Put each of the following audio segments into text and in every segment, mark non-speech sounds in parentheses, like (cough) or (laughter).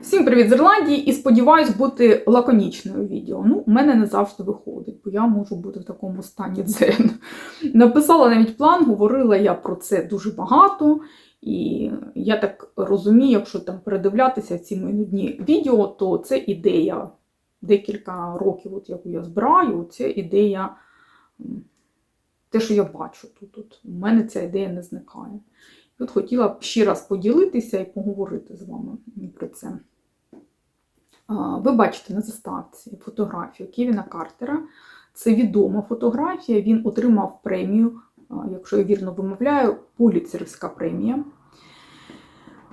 Всім привіт з Ірландії і сподіваюсь бути лаконічною відео. Ну, у мене не завжди виходить, бо я можу бути в такому стані дзен. Написала навіть план, говорила я про це дуже багато. І я так розумію, якщо там передивлятися ці мої нудні відео, то це ідея декілька років, от яку я збираю, це ідея, те, що я бачу тут. От. У мене ця ідея не зникає. От хотіла б ще раз поділитися і поговорити з вами про це. Ви бачите на заставці фотографію Кевіна Картера. Це відома фотографія. Він отримав премію, якщо я вірно вимовляю, Пуліцерівська премія.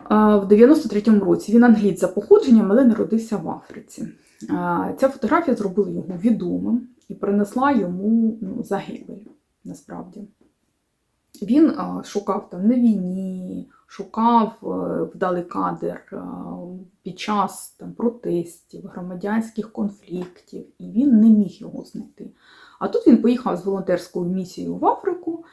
В 93-му році він англієць за походженням, але народився в Африці. Ця фотографія зробила його відомим і принесла йому ну, загибель насправді. Він шукав там на війні, шукав е, вдалий кадр під час там, протестів, громадянських конфліктів, і він не міг його знайти. А тут він поїхав з волонтерською місією в Африку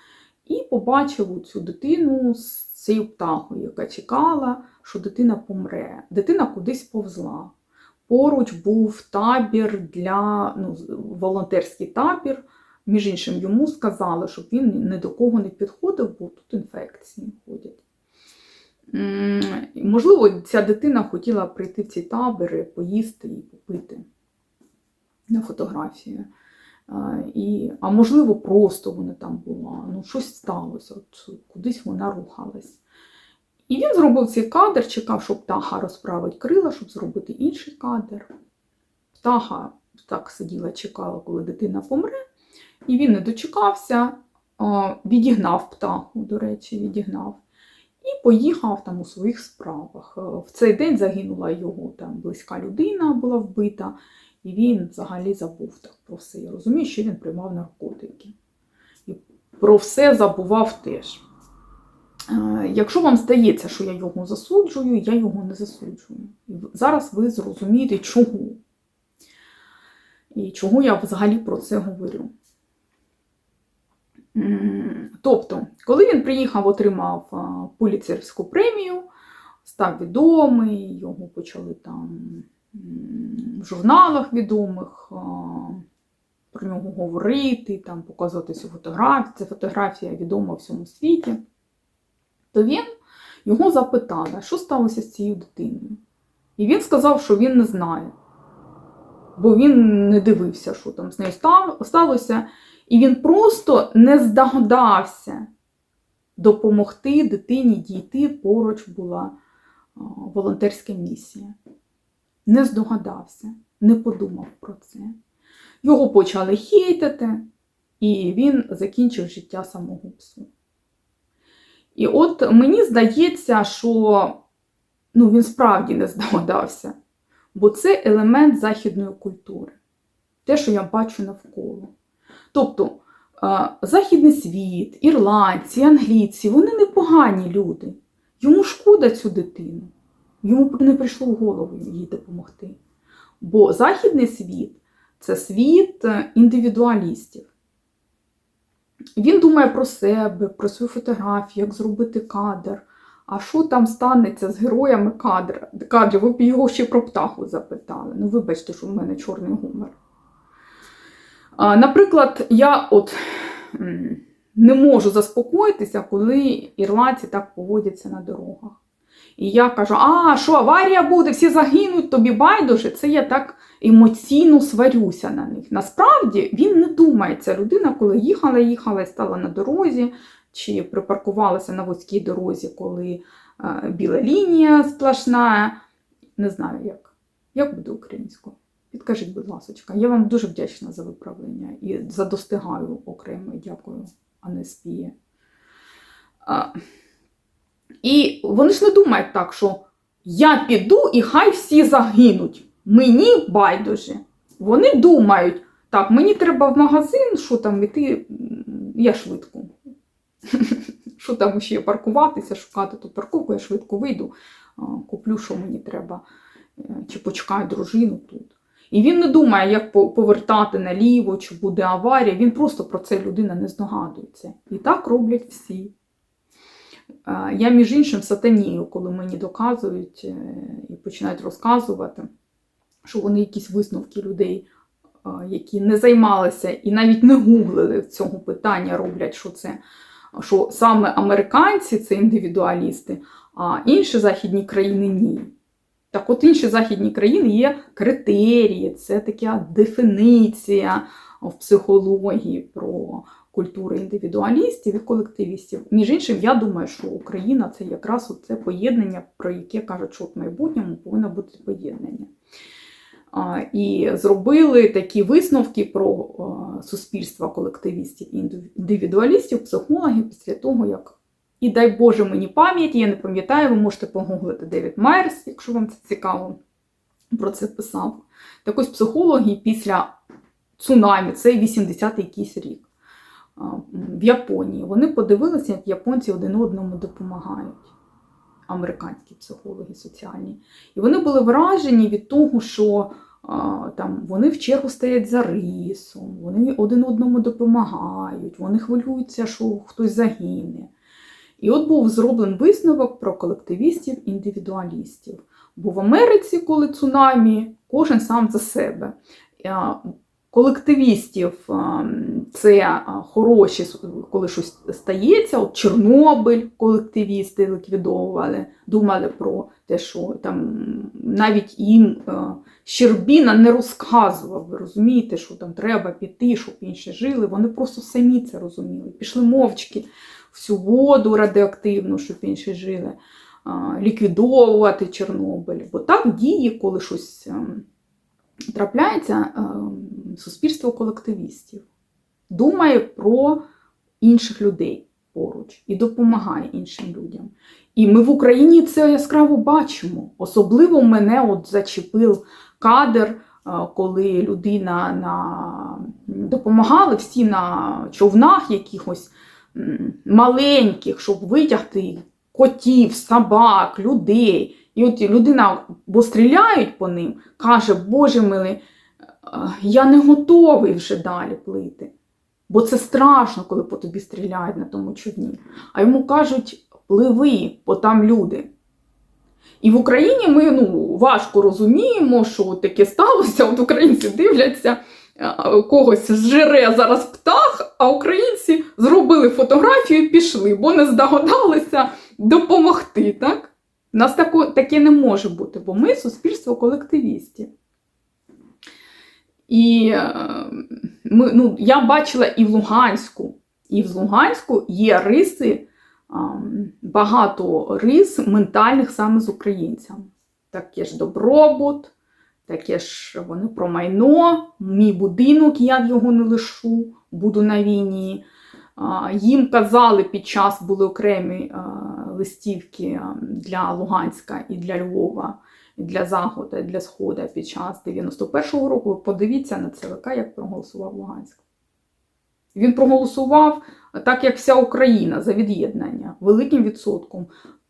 і побачив цю дитину з цією птахою, яка чекала, що дитина помре. Дитина кудись повзла. Поруч був табір для ну, волонтерський табір. Між іншим, йому сказали, щоб він ні до кого не підходив, бо тут інфекції ходять. Можливо, ця дитина хотіла прийти в ці табори, поїсти і попити на фотографії. А, І, а можливо, просто вона там була. Ну, щось сталося, от кудись вона рухалась. І він зробив цей кадр, чекав, щоб птаха розправить крила, щоб зробити інший кадр. Птаха так сиділа, чекала, коли дитина помре. І він не дочекався, відігнав птаху, до речі, відігнав. І поїхав там у своїх справах. Е, В цей день загинула його там близька людина, була вбита, і він взагалі забув так про все. Я розумію, що він приймав наркотики. І про все забував теж. Е, Якщо вам здається, що я його засуджую, я його не засуджую. Зараз ви зрозумієте, чому. І чого я взагалі про це говорю. Тобто, коли він приїхав, отримав а, премію, став відомий, його почали там в журналах відомих про нього говорити, там, показувати цю фотографію. Ця фотографія відома всьому світі. То він його запитали, що сталося з цією дитиною. І він сказав, що він не знає, бо він не дивився, що там з нею сталося. І він просто не здогадався допомогти дитині дійти, поруч була волонтерська місія. Не здогадався, не подумав про це. Його почали хейтити, і він закінчив життя самогубством. І от мені здається, що ну, він справді не здогадався, бо це елемент західної культури, те, що я бачу навколо. Тобто західний світ, ірландці, англійці, вони непогані люди. Йому шкода цю дитину. Йому не прийшло в голову їй допомогти. Бо західний світ це світ е, індивідуалістів. Він думає про себе, про свою фотографію, як зробити кадр. А що там станеться з героями кадра, кадрів? Ви б його ще про птаху запитали. Ну, вибачте, що в мене чорний гумор. Наприклад, я от не можу заспокоїтися, коли ірландці так поводяться на дорогах. І я кажу: а, що аварія буде, всі загинуть, тобі байдуже. Це я так емоційно сварюся на них. Насправді він не думає, ця людина, коли їхала, їхала і стала на дорозі, чи припаркувалася на вузькій дорозі, коли е, біла лінія сплошна. Не знаю як. Як буде українською? Підкажіть, будь ласка, я вам дуже вдячна за виправлення і за достигаю окремо, дякую, а не спіє. А, і вони ж не думають так, що я піду і хай всі загинуть. Мені байдуже. Вони думають, так, мені треба в магазин, що там іти, я швидко. (laughs) Що там ще паркуватися, шукати ту парковку, я швидко вийду, куплю, що мені треба, е, чи почекаю дружину тут. І він не думає, як повертати наліво, чи буде аварія. Він просто про це людина не здогадується. І так роблять всі. Я, між іншим, сатанію, коли мені доказують е, і починають розказувати, що вони якісь висновки людей, які не займалися і навіть не гуглили цього питання, роблять, що це що саме американці це індивідуалісти, а інші західні країни ні. Так от інші західні країни є критерії, це така дефініція в психології про культури індивідуалістів і колективістів. Між іншим, я думаю, що Україна це якраз це поєднання, про яке кажуть, що в майбутньому повинно бути поєднання. І зробили такі висновки про суспільства колективістів і індивідуалістів, психологів після того, як і дай Боже мені пам'яті, я не пам'ятаю, ви можете погуглити Девід Майерс, якщо вам це цікаво, про це писав. Так ось психологи після цунамі, це 80-й якийсь рік в Японії. Вони подивилися, як японці один одному допомагають. Американські психологи соціальні. І вони були вражені від того, що там, вони в чергу стоять за рисом, вони один одному допомагають, вони хвилюються, що хтось загине. І от був зроблений висновок про колективістів-індивідуалістів. Бо в Америці, коли цунамі, кожен сам за себе. Колективістів це хороші, коли щось стається. От Чорнобиль колективісти ліквідовували, думали про те, що там навіть їм Щербіна не розказував. Ви розумієте, що там треба піти, щоб інші жили. Вони просто самі це розуміли. Пішли мовчки всю воду радіоактивну, щоб інші жили, ліквідовувати Чорнобиль. Бо так діє, коли щось. трапляється е, суспільство колективістів, думає про інших людей поруч і допомагає іншим людям. І ми в Україні це яскраво бачимо. Особливо мене от зачепив кадр, е, коли людина на... допомагали всі на човнах якихось маленьких, щоб витягти котів, собак, людей. І от людина, бо стріляють по ним, каже, Боже милий, е, я не готовий вже далі плити. Бо це страшно, коли по тобі стріляють на тому човні. А йому кажуть, пливи, бо там люди. І в Україні ми ну, важко розуміємо, що таке сталося. От українці дивляться, е, когось зжере зараз птах, а українці зробили фотографію і пішли, бо не здогадалися допомогти. так? У нас тако, таке не може бути, бо ми суспільство колективістів. І е, ми, ну, я бачила і в Луганську, і в Луганську є риси, багато рис ментальних саме з українцями. Таке ж добробут, таке ж вони про майно, мій будинок, я його не лишу, буду на війні. Їм казали під час були окремі листівки для Луганська і для Львова, і для Заходу, і для Сходу під час 91-го року. Подивіться на ЦВК, як проголосував Луганськ. Він проголосував так, як вся Україна за від'єднання великим відсотком.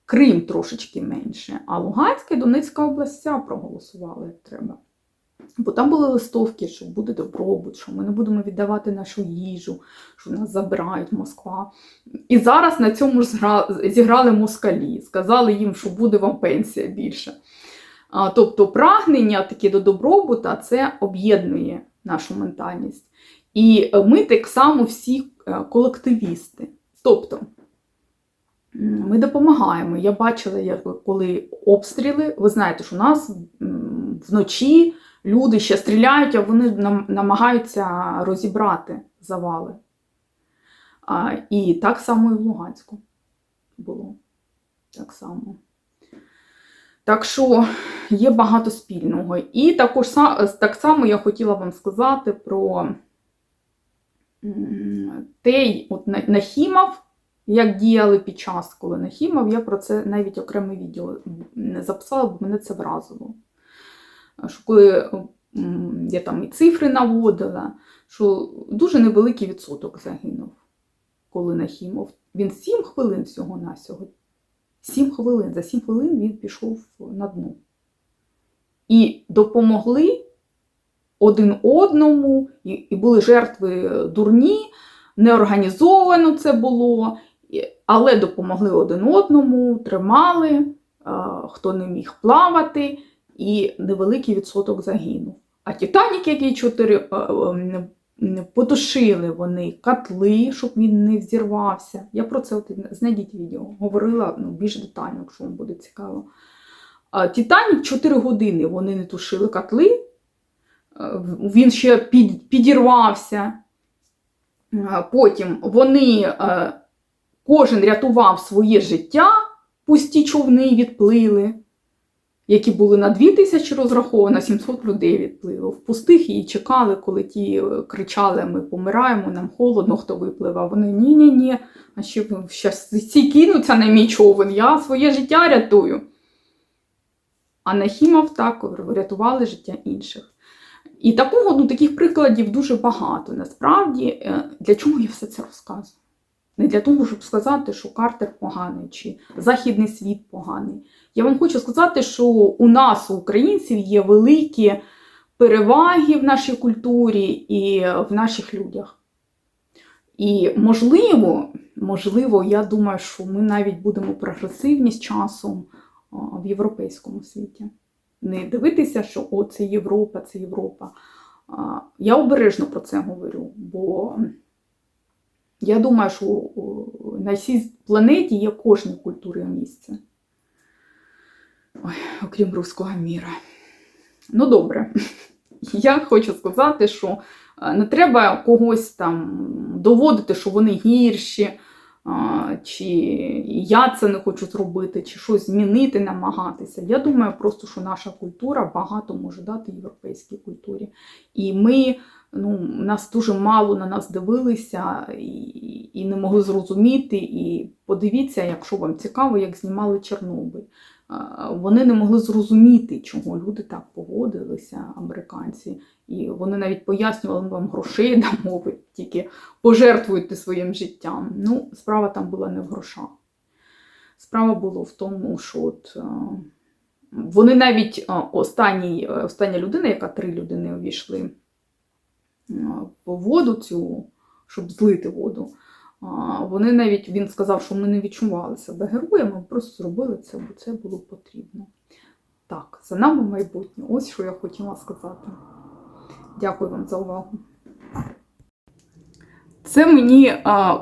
Крим трошечки менше, а Луганська і Донецька областя проголосували як треба. Бо там були листовки, що буде добробут, що ми не будемо віддавати нашу їжу, що нас забирають Москва. І зараз на цьому ж зіграли москалі, сказали їм, що буде вам пенсія більше. Тобто прагнення таке до добробута це об'єднує нашу ментальність. І ми так само всі е, колективісти. Тобто ми допомагаємо. Я бачила, як коли обстріли, ви знаєте, що у нас вночі люди ще стріляють, а вони намагаються розібрати завали. І так само і в Луганську було. Так само. Так що є багато спільного. І також так само я хотіла вам сказати про той от Нахімов, як діяли під час, коли Нахімов, я про це навіть окреме відео не записала, бо мене це вразило що коли я там і цифри наводила, що дуже невеликий відсоток загинув, коли Нахімов. Він 7 хвилин всього на сього. 7 хвилин. За 7 хвилин він пішов на дно. І допомогли один одному, і були жертви дурні, неорганізовано це було. Але допомогли один одному, тримали, е, хто не міг плавати, і невеликий відсоток загинув. А Титанік, який чотири е, е, не потушили вони котли, щоб він не взірвався. Я про це знайдіть відео. Говорила ну, більш детально, якщо вам буде цікаво. Титанік 4 години вони не тушили котли. Е, Він ще підірвався. Потім вони кожен рятував своє життя, пусті човни відплили, які були на 2 тисячі розраховані, 700 людей відплило. В пустих її чекали, коли ті е, кричали: ми помираємо, нам холодно, хто виплив. А вони ні-ні-ні, а ще всі кинуться на мій човен, я своє життя рятую. А Нахімов так врятували життя інших. І такого, ну, таких прикладів дуже багато. Насправді, Е, для чого я все це розказую? Не для того, щоб сказати, що Картер поганий чи Західний світ поганий. Я вам хочу сказати, що у нас, у українців, є великі переваги в нашій культурі і в наших людях. І можливо, можливо, я думаю, що ми навіть будемо прогресивні з часом в європейському світі. Не дивитися, що о, це Європа, це Європа. Я обережно про це говорю, бо я думаю, що на цій планеті є кожній культурі місце. Ой, окрім руського міра. Ну, добре. Я хочу сказати, що е, не треба когось там доводити, що вони гірші, чи я це не хочу зробити, чи щось змінити, намагатися. Я думаю просто, що наша культура багато може дати європейській культурі. І ми, ну, нас дуже мало на нас дивилися і, і не могли зрозуміти. І подивіться, якщо вам цікаво, як знімали Чорнобиль. Вони не могли зрозуміти, чого люди так поводилися, американці. І вони навіть пояснювали, вам грошей (laughs) дамо, ви тільки пожертвуйте своїм життям. Ну, справа там була не в грошах. Справа була в тому, що от, е, вони навіть е, останній, е, остання людина, яка три людини увійшли в воду цю, щоб злити воду. Вони навіть він сказав, що ми не відчували себе героями, ми просто зробили це, бо це було потрібно. Так, за нами майбутнє. Ось що я хотіла сказати. Дякую вам за увагу. Це мені,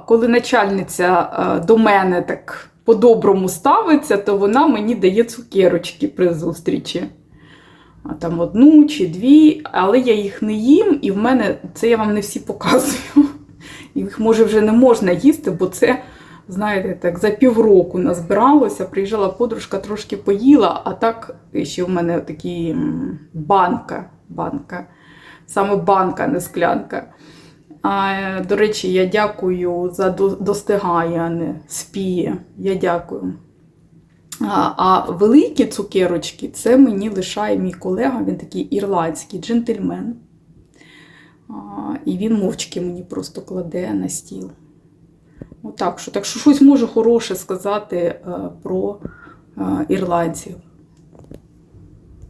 коли начальниця до мене так по-доброму ставиться, то вона мені дає цукерочки при зустрічі. Там одну чи дві, але я їх не їм, і в мене це я вам не всі показую. (laughs) Їх може вже не можна їсти, бо це, знаєте, так за півроку назбиралося. Приїжджала подружка, трошки поїла, а так ще в мене такі банка. банка. Саме банка, не склянка. А, до речі, я дякую за до- достигає, а не спіє. Я дякую. А, а великі цукерочки це мені лишає мій колега, він такий ірландський джентльмен. А, і він мовчки мені просто кладе на стіл. Отак що, так що щось можу хороше сказати е, про е, ірландців.